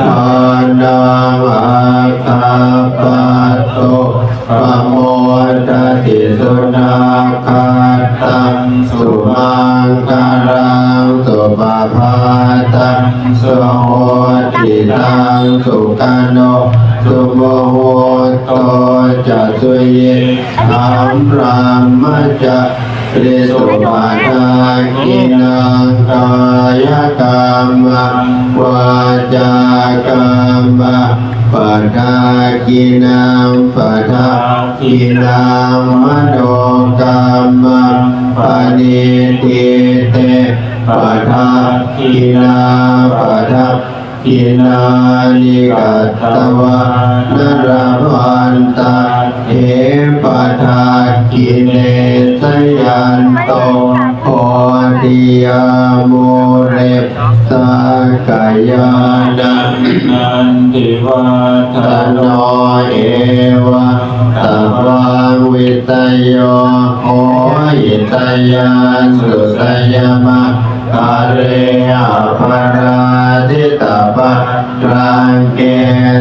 ทานังอาคาปะโตปโมทติสุนาคาตังสุมังคารังสุปาพาตังสุโหติตังสุกาโนสุโมโหโตจะสุเยธัมรามจะ ริสุปาทากินังกายกรรมวาจากรรมปะทากินังปะทากินังมโนกรรมปะนิทิเตปะทากินาปะทากินานิกัตตวานรวันตา เอปะทากิเนสยันโตโพธิยาโมเรสกายานันันติวาตโนเอวะตวังวิตโยโหยิตยันสุสยมะกาเรอภราทิตปะรังเก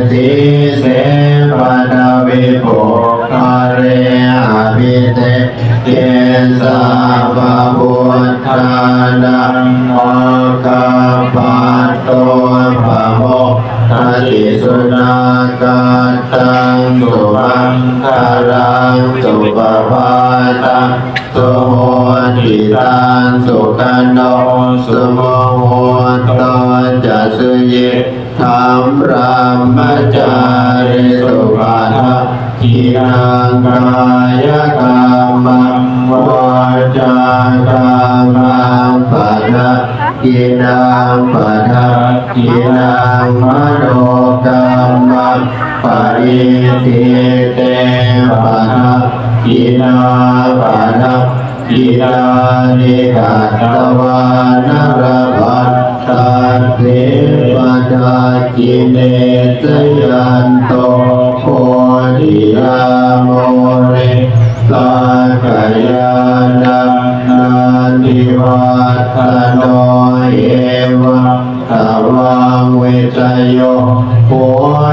ติเสปะดาวิโภ คาเรอภิเตเกสาปะพุทธานังโมกาปัตโตปะโมทัติสุนาคาตังสุมังคารังสุปปาตังสุโหติตังสุขันโนสุโมโหโตจะสุเยธรรมรามจาริสุปาทะ กินังกายกรรมังวาจากรรมังปะทะกินังปะทะกินังมโนกรรมังปริทิเตปะทะกินาปะทะกินานิกัตวานรพัตตาเทปะทะกิเนสยันโตโค ติยาโมเรสากายานังนันทิวัฒโนเอวะตวังเวจโยโห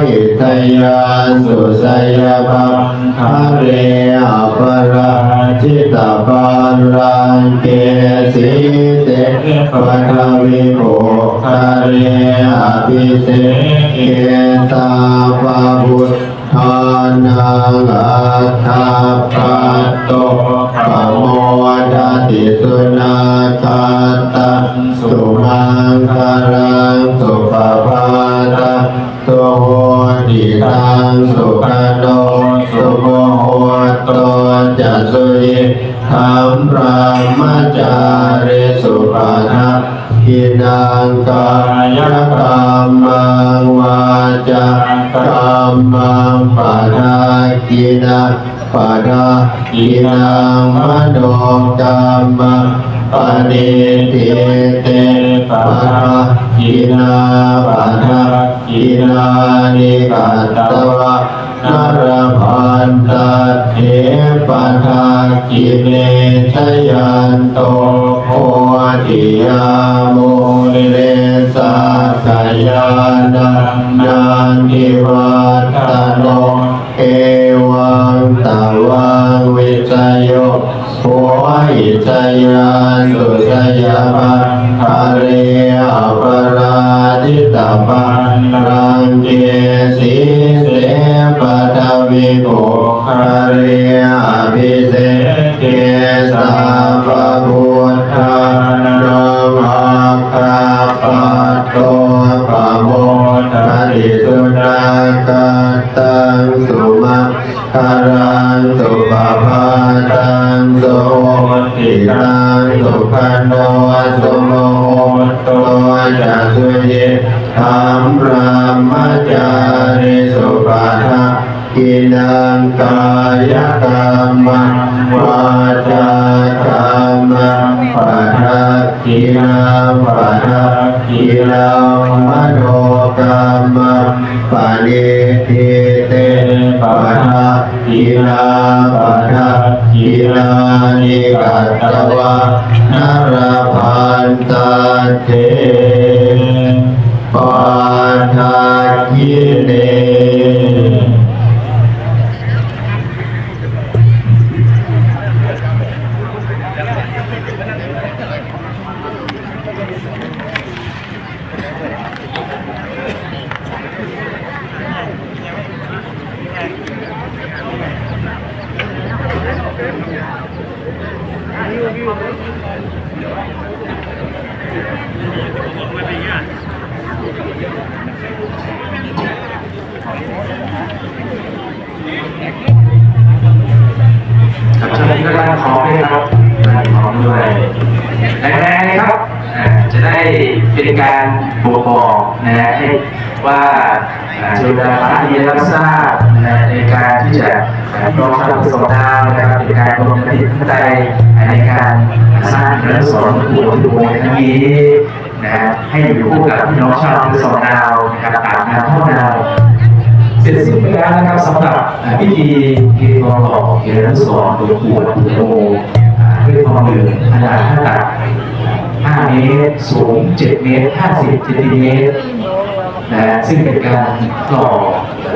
ยิตยาสุสยบังคาเรอปราชิตาปันรังเกสีเตปะทวิโภคาเรอภิเสเกตาปะพุ ทานังอัฏฐปัตโตปโมทัตติสุนาคาตังสุมังคารังสุปปาตังสุโหติตังสุขันโนสุโมโหโตจะสุยิธรรมรามจาริสุปาทะ กินังกายกรรมังวาจากรรมังปะทากินาปะทากินังมโนกรรมังปณิทิเตปะทากินาปะทากินานิกัตตวะ นรพันตเทปะทากิเนชยันโตโพธิยาโมเลสากายานังนันทิวัฒโนเอวังตวังวิจโยโหหิจยานสุสยามังคาเรอปราทิตาปันรังเกสี นังปะทะกินังมโนกรรมปะนิทิเตปะทะกินาปะทะกินานิกัตตวะนารพันตาเทปาทาคิเน ครับเชิญด้านขอด้วยครับขอด้วยแรงๆนะครับจะได้เป็นการบ่งบอกนะฮะให้ ว่าอ่าจุฬาภาคีรับทราบในการที่จะรองรับประสบการณ์นะครับในการรวมติดใจในการสร้างเรื่องสอนผู้ที่ดูในครั้งนี้นะฮะให้อยู่คู่กับพี่น้องชาวสองดาวนะครับตามงานท่อดาวเสร็จสิ้นไปแล้วนะครับสำหรับพิธีเททองหล่อเกรัสสอนหลวงปู่วัดโนอ่าด้วยทองเหลืองขนาดห้าตัก5เมตรสูง7เมตร50เซนติเมตร นะฮะซึ่งเป็นการหล่อ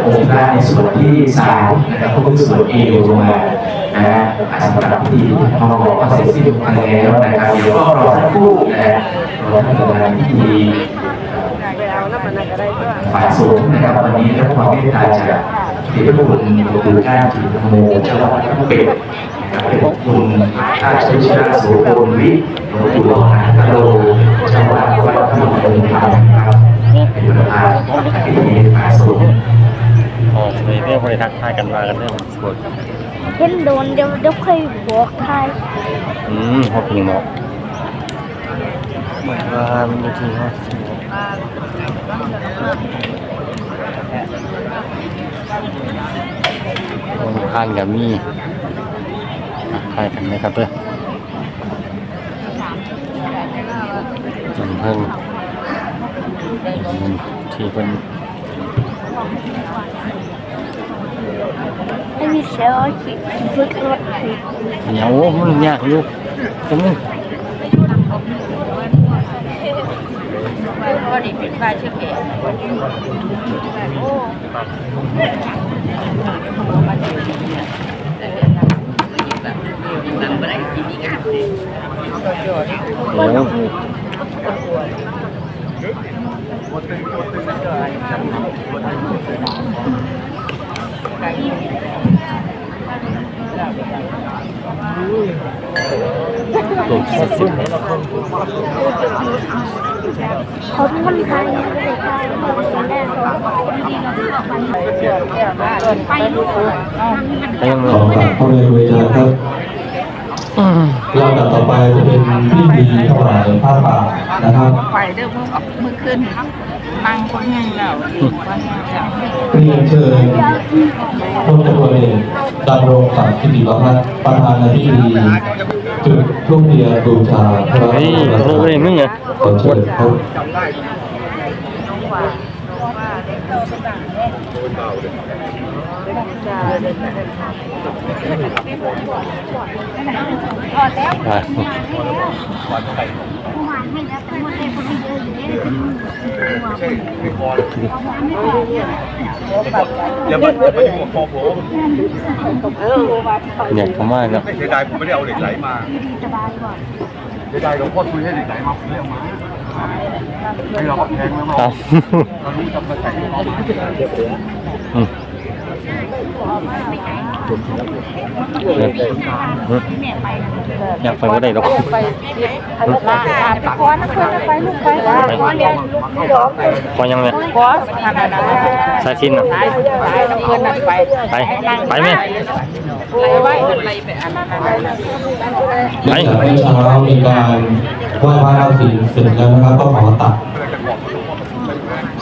องค์พระในส่วนที่สามนะครับก็คือส่วนเอวลงมานะฮะสำหรับพิธีทองหล่อก็เสร็จสิ้นไปแล้วนะครับเดี๋ยวก็รอสักครู่นะฮะรอท่านประธานพิธีฝ่ายสูงนะครับวันนี้รับความเมตตาจากที่พระคุณหลวงปู่ท่านจิตโมเจ้าวัดพระเป็ดนะครับเป็นคุณท่านชัยชนะโสพลวิหลวงปู่หลวงนาคโลเจ้าวัดวัดพระมงค ออเลยเรื่องคนทักทายกันมากันเรื่องสวดเห็นโดนเดี๋ยวเดี๋ยวค่อยบอกทายอืมหกหนึ่งหมอกเหมือนว่ามันมีทีว่าลงข้างกับมีอะทายกันนะครับเพื่อนเพิ่ง ที่เป็นให้มีเสียวขี่ฝึกรถขี่เหนียวมันยากอยู่ตรงนี้ก็ดีเป็นป้ายชื่อเพจโอ้โหตกสุด เขาเป็นคนไทยไม่ได้ไทยเขาเป็นแน่สองไปลูกๆไปยังไงขอกราบพ่อแม่ครูอาจารย์ครับ ลำดับต่อไปจะเป็นพิธีถวายผ้าป่านะครับไปเด้อมือมือขึ้นนั่งคนแห้งแล้วคนแห้งแล้วเรียนเชิญพลตำรวจเอกดำรงศักดิ์กิติประพัฒน์ประธานในพิธีจุดทูปเทียนบูชาพระเฮ้ยบ รมโลกเลยมึงเหรอขอเชิญครับอะอย่ามาอย่ามาอยู่กับคอผมเนี่ยผมว่าเนาะเสียดายผมไม่ได้เอาเหล็กไหลมาเสียดายหลวงพ่อคุยให้เหล็กไหลมาผมไม่เอามาให้เราแพงแล้วครัเนาะบตอนนี้จะมาใส่เอามา อยากไปว่าได้หรอกไปลาขอนะคนไปลูกไปขอเรียนขอยังไงขอสายชินนะตายตายเพื่อนไปไปไปไหมไปไว้อะไรไปอันนั้นหลังจากเมื่อเช้ามีการไหว้พระราศีเสร็จแล้วนะครับก็ขอตัด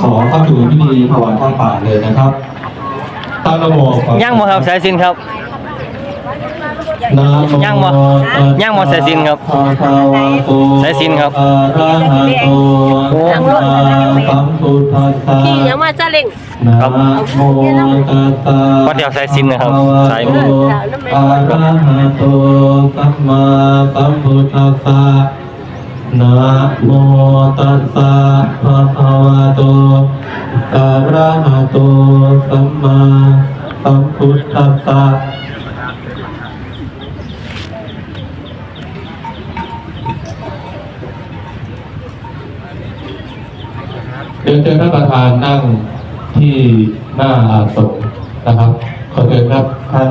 ขอเข้าสู่พิธีถวายผ้าป่าเลยนะครับ ตั้งนโมก่อนย่างบ่ครับสายชินครับนะโมย่างบ่ย่างบ่สายสิญจน์ครับภะคะวะโตสายสิญจน์ครับอะระหะโตโอ้สัมมาสัมพุทธัสสะขี่ยังมาซาเล้งนะครับโมตัสสะวัดเดียวสายสิญจน์นะครับสายมืออะระหะโตสัมมาสัมพุทธัสสะ นะโมตัสสะภะคะวะโตอะระหะโตสัมมาสัมพุทธัสสะเรียนเชิญท่านประธานนั่งที่หน้าอาสมนะครับ ขอเชิญครับท่าน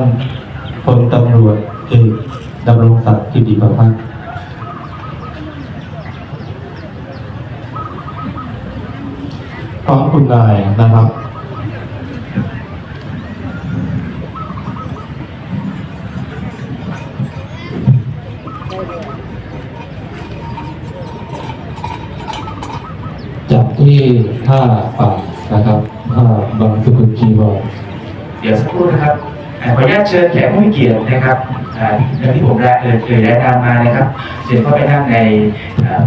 พลตำรวจเอกดำรงศักดิ์กิติประพัฒน์ พร้อมคุณนายนะครับจากที่ท่าป่านะครับท่าบางสุกุลจีวรเดี๋ยวสักครู่นะครับขออนุญาตเชิญแขกผู้มีเกียรตินะครับอย่างที่ผมได้เอ่ยเอ่ยแนะนำมานะครับเชิญเข้าไปนั่งใน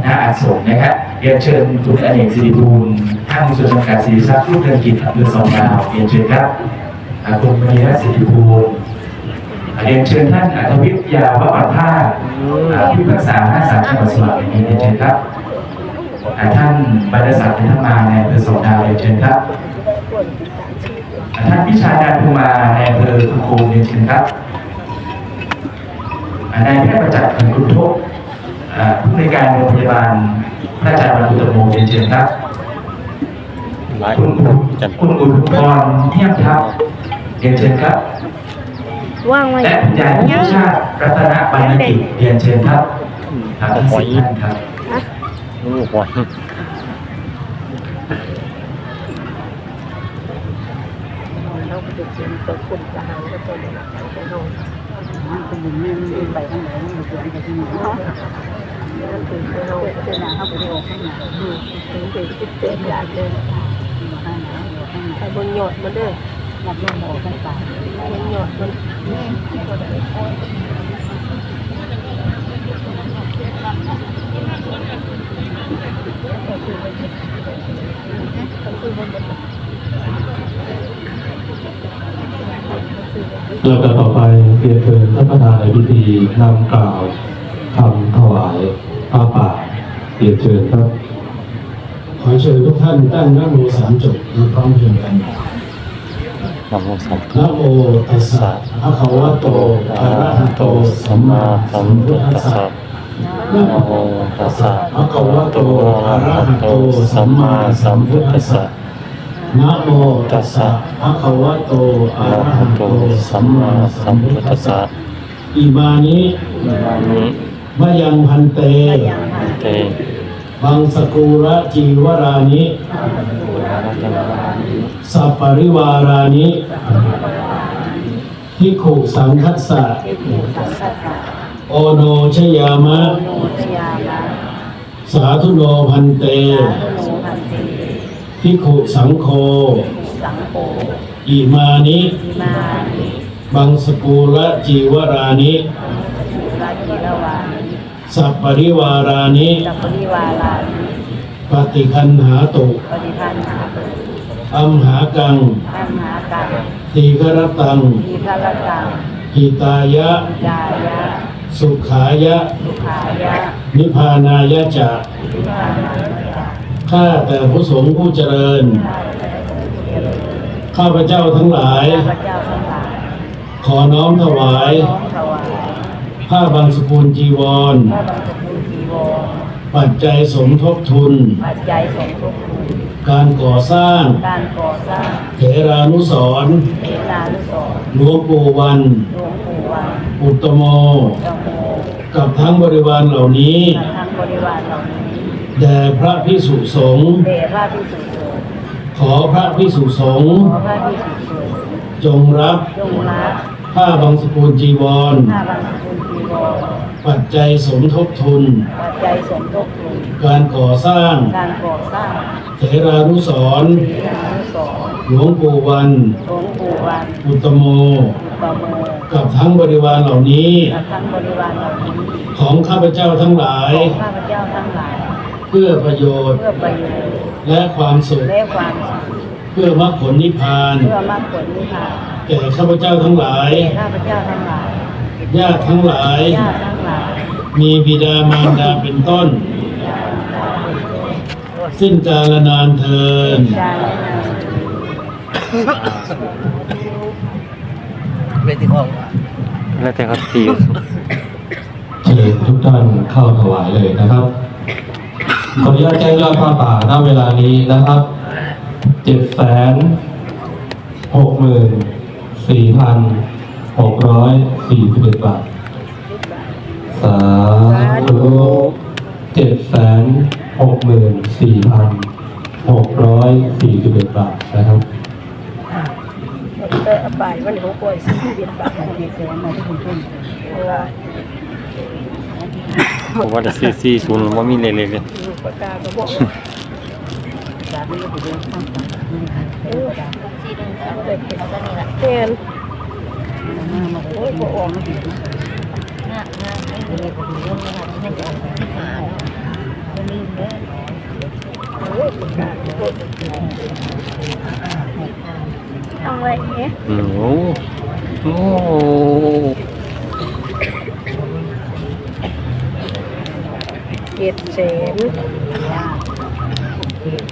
หน้าอาสมนะครับ เรียนเชิญคุณอเนกสิริบูรณ์ท่านสุจำการศิริทรัพย์ลูกเรือนกิจอำเภอสองดาวเรียนเชิญครับคุณมณีรัตน์สิริบูรณ์อ่าเรียนเชิญท่านอัธวิทยาวปัตภาสอ่าผู้พิพากษาหน้าศาลจังหวัดสระบุรีเรียนเชิญครับท่านบรรดศักดิ์เนธรรมาในอำเภอสองดาวเรียนเชิญครับท่านพิชาดาภูมาในอำเภอคุโคมเรียนเชิญครับนายแพทย์ประจักษ์ขันคุณทบอ่าผู้ในการโรงพยาบาล พระอาจารย์บรรลุตโมเรียนเชิญครับคุณคุณอุทุมพรเทียมทัพเรียนเชิญครับว่างไว้และคุณยายพิชาติรัตนบรรณกิจเรียนเชิญครับทางที่สิบท่านครับโอ้โห ใส่บนหยดมันเด้อหลับลมออกกันไปบนหยดมันลำดับต่อไปเรียนเชิญท่านประธานในพิธีนำกล่าวคำถวาย ผ้าป่าเรียนเชิญครับ ขอเชิญทุกท่านตั้งนะโมสามจบมาพร้อมเพรียงกันนะโมสัมนะโมตัสสะภะคะวะโตอะระหะโตสัมมาสัมพุทธัสสะนะนะโมโมตัสสะภะคะวะโตอะระหะโตสัมมาสัมพุทธัสสะนะโมตัสสะภะคะวะโตอะอะระระหะหะโตโตสัสัมมมามาสัสัมมพุพุททธัธัสสสะสะอิมานินามิ มะยังพันเต เตบังสกุระจีวรานิ สัปปริวารานิทิกขุสังคัสสะ โอโนชยามะ สาธุโนพันเตทิกขุสังโฆ อิมานิ บังสกุระจีวรานิ สัปปริวารานิปริวาลาปฏิคันหาตุปฏิพันธ์หาตุอัมหากังอัมหากังทีกรตังทีฆรตังหิตายะยายะ สุขายะ สุขายะ นิพพานายะจะนิพพานังจะข้าแต่ผู้สงฆ์ผู้เจริญ ข้าพเจ้าทั้งหลายข้าพเจ้าทั้งหลายขอน้อมถวายน้อมถวาย ผ้าบางสกุลจีวรพระบังสกุลจีวร ปัจจัยสมทบทุน ปัจจัยสมทบทุน การก่อสร้าง การก่อสร้าง เถรานุสรณ์เทลานุสรณ์หลวงปู่วัน หลวงปู่วัน อุตตโมเจ้าโม กับทั้งบริวารเหล่านี้ กับทั้งบริวารเหล่านี้แด่พระพิสุสงฆ์เดชพระพิสุสงฆ์ ขอพระพิสุสงฆ์ ขอพระพิสุสงฆ์ จงรับ จงรับ ผ้าบางสกุลจีวร ผ้าบังสกุลจีวร ปัจจัยสมทบทุน ปัจจัยสมทบทุน การก่อสร้าง การก่อสร้างเถรานุสรณ์เทลานุสรณ์หลวงปู่วัน หลวงปู่วัน อุตตโมอุตโมกับทั้งบริวารเหล่านี้กับทั้งบริวารเหล่านี้ ของข้าพเจ้าทั้งหลายของข้าพเจ้าทั้งหลายเพื่อประโยชน์เพื่อประโยชน์ และความสุข และความสุขเพื่อมรรคผลนิพพาน เพื่อมรรคผลนิพพานแก่ข้าพเจ้าทั้งหลายแก่ข้าพเจ้าทั้งหลายญาติทั้งหลาย ญาติทั้งหลาย มีบิดามารดาเป็นต้นญสิ้นกาลนานเทินแล้วแต่เขาตีเชิญทุกท่านเข้าถวายเลยนะครับขออนุญาตแจ้งยอดผ้าป่าณเวลานี้นะครับ เจ็ดแสนหกหมื่นสี่พันหกร้อยสี่สิบเอ็ดบาท สาธุเจ็ดแสนหกหมื่นสี่พันหกร้อยสี่สิบเอ็ดบาทนะครับเออบ่ายวันนี้เขาป่วยสี่สิบเอ็ดบาทดีเสียมาที่คุณต้นผมว่าจะซีซีศูนย์ว่ามีเลยเลยเลย ปากกาก็บอก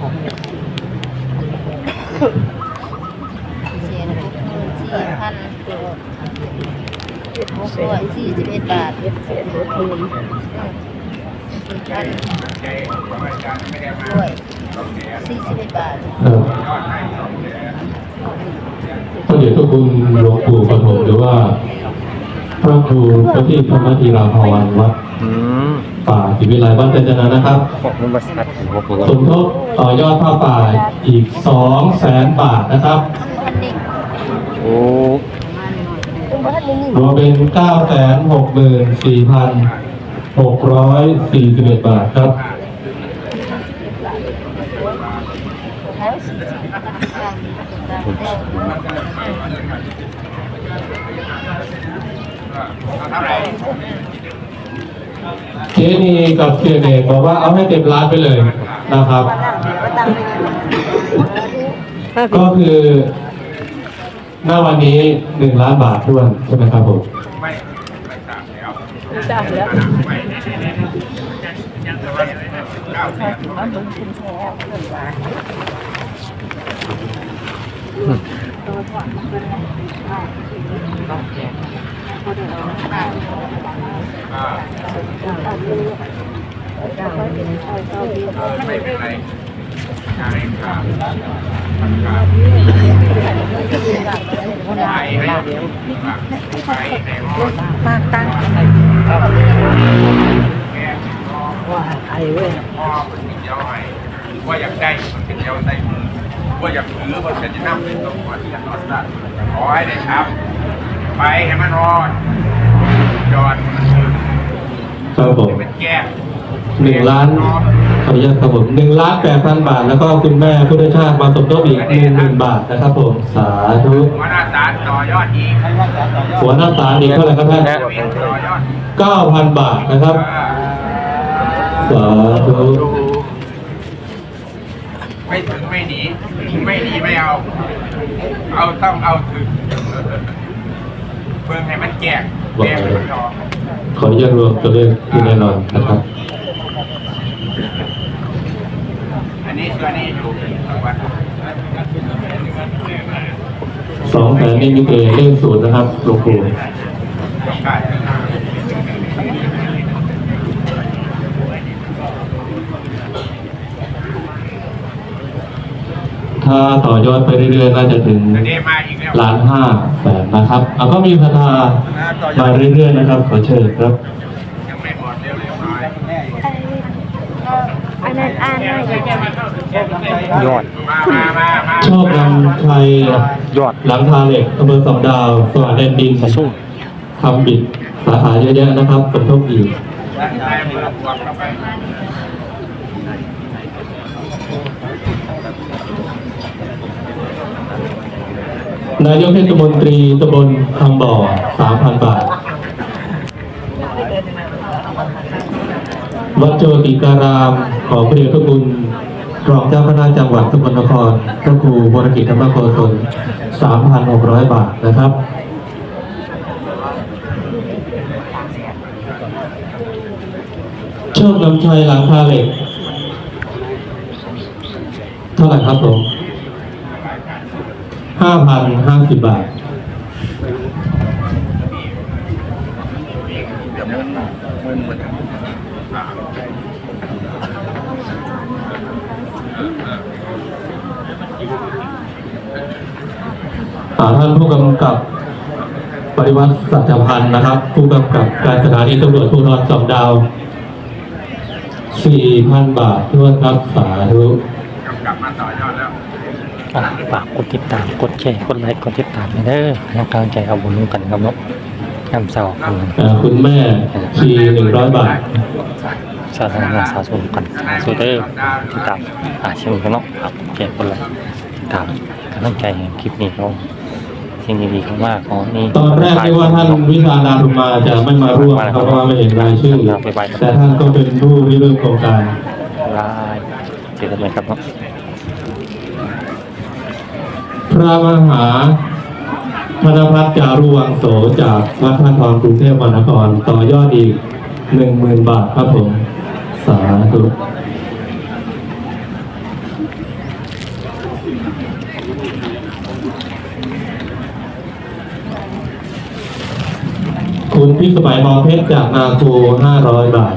เห็นโอ้ยบ่ออกมาดิเอาไว้เนี่ยอืมโอ้โอ้เดแสนเสียหกหมื่นสี่พันหกร้อยสี่สิบเอ็ดบาทเสนหกหมื่นสี่พันด้วยสี่สิบเอ็ดบาทพระเดชพระคุณหลวงปู่ปฐมหรือว่าพระครูพระที่พระมธีราภวันวัด ป่าศิวิไลบ้านเจริญนะครับขอบคุณบริษัทผมผมสมทบต่อยอดผ้าป่าอีกสองแสนบาทนะครับพันนี่โอ้คุณบ้านนี่นี่รวมเป็นเก้าแสนหกหมื่นสี่พันหกร้อยสี่สิบเอ็ดบาทครับแล้วสี่สิบ เทเด้อเจนีกับเสียเอกบอกว่าเอาให้เต็มร้านไปเลยนะครับ ก็คือหน้าวันนี้หนึ่งล้านบาทท้วนใช่ไหมครับผมจ้างแล้วว่าอยากได้มันเป็นเจ้าได้มือว่าอยากถือมันเป็นจะนั่งเป็นตัวก่อนที่จะนอนได้ขอให้ได้ครับ ไปให้มันรอดยอดมันถือครับผมเป็นแก้วหนึ่งล้านขออนุญาตครับผมหนึ่งล้านแปดพันบาท แล้วก็คุณแม่พุทธชาติมาสมทบอีกหนึ่งหมื่นบาทนะครับผมสาธุหัวหน้าศาลต่อยอดอีกหัวหน้าศาลอีกเท่าไหร่ครับท่านตัวเองต่อยอดเก้าพันบาทนะครับสาธุไม่ถึงไม่หนีไม่หนีไม่เอา เอาต้องเอาถึง เพื่อให้มันแก่แก่มันรอขออนุญาตรวมตัวเลขที่แน่นอนนะครับ อันนี้ตัวนี้อยู่วันสองแสนนี่มีเกเลขศูนย์นะครับหลวงปู่ ต้องการ ถ้าต่อยอดไปเรื่อยๆน่าจะถึงอันนี้มาอีกแล้วล้านห้าแสนนะครับเอาก็มีพัฒนามาเรื่อยๆนะครับ ขอเชิญครับยังไม่หมดเร็วๆหน่อยอันนั้นอ่านหน่อยยอดมามามามาชอบนำไทยยอดหลังคาเหล็กอำเภอสองดาวสว่างแดนดินมาสู้ทำบิดสาขาเยอะแยะนะครับสมทบอีก ได้เปิดบวกเข้าไป นายกเทศมนตรีตำบลคำบ่อสามพันบาท วัดโจติการามของพระเดชพระคุณรองเจ้าคณะจังหวัดสกลนครพระครูบรกิจธรรมโกศลสามพันหกร้อยบาทนะครับ โชคนำชัยหลังคาเหล็กท่าไหร่ครับผม ห้าพันห้าสิบบาทอ่าท่านผู้กำกับปริวัติสัจพันธ์นะครับ ผู้กำกับการสถานีตำรวจภูธรสองดาวสี่พันบาทด้วยครับสาธุกลับมาต่อยอดแล้ว ฝากกดติดตาม กดแชร์ กดไลค์ กดติดตามให้เด้อให้กำลังใจเอาบุญร่วมกันครับเนาะยำเสากันอ่าคุณแม่ชีหนึ่งร้อยบาทสาธารณสาสุขกันสุดเด้อติดตามอ่าเช่นกันเนาะครับแชร์กดไลค์ติดตามกำลังใจให้คลิปนี้เขาสิ่งดีๆมากๆของนี่ตอนแรกที่ว่าท่านวิชานารุมาจะไม่มาร่วมเพราะว่าไม่เห็นรายชื่อแต่ท่านก็เป็นผู้ริเริ่มโครงการลายเจอกันไหมครับเนาะ พระมหาธนพัฒน์จารุวังโสจากวัดพระทองกรุงเทพมหานครต่อยอดอีกหนึ่งหมื่นบาทครับผม สาธุคุณพิสมัยมองเพชรจากนาโคห้าร้อยบาท